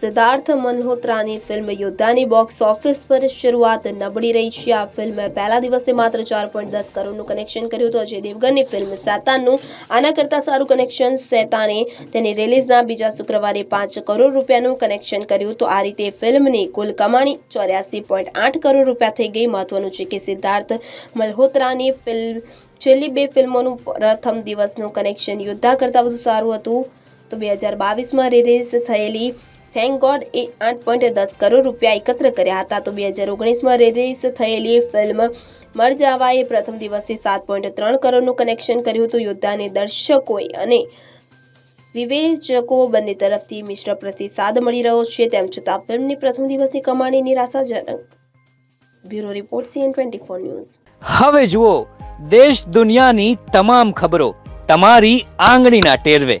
સિદ્ધાર્થ મલ્હોત્રાની ફિલ્મ યોદ્ધાની box office પર શરૂઆત નબળી રહી છે. આ ફિલ્મે પહેલા દિવસે માત્ર ચાર પોઈન્ટ દસ કરોડનું કનેક્શન કર્યું હતું. અજય દેવગનની ફિલ્મ સૈતાનનું. આના કરતાં સારું કનેક્શન સૈતાને તેની રિલીઝના બીજા શુક્રવારે પાંચ કરોડ રૂપિયાનું કનેક્શન કર્યું તો આ રીતે ફિલ્મની કુલ કમાણી ચોર્યાસી પોઈન્ટ આઠ કરોડ રૂપિયા થઈ ગઈ. મહત્વનું છે કે સિદ્ધાર્થ મલ્હોત્રાની ફિલ્મ છેલ્લી બે ફિલ્મોનું પ્રથમ દિવસનું કનેક્શન યોદ્ધા કરતાં વધુ સારું હતું. તો બે હજાર બાવીસમાં રિલીઝ થયેલી થેન્ક ગોડ એ આઠ પોઈન્ટ દસ કરોડ રૂપિયા એકત્ર કર્યા હતા. તો બે હજાર ઓગણીસમાં રિલીઝ થયેલી ફિલ્મ મર જાવાએ પ્રથમ દિવસથી સાત પોઈન્ટ ત્રણ કરોડનું કનેક્શન કર્યું હતું યોદ્ધાને, દર્શકોએ અને વિવેચકો બંને તરફથી મિશ્ર પ્રતિસાદ મળી રહ્યો છે. તેમ છતાં ફિલ્મની પ્રથમ દિવસની કમાણી નિરાશાજનક. Bureau report C N twenty four news. હવે જુઓ, દેશ દુનિયાની તમામ ખબરો તમારી આંગળીના ટેરવે.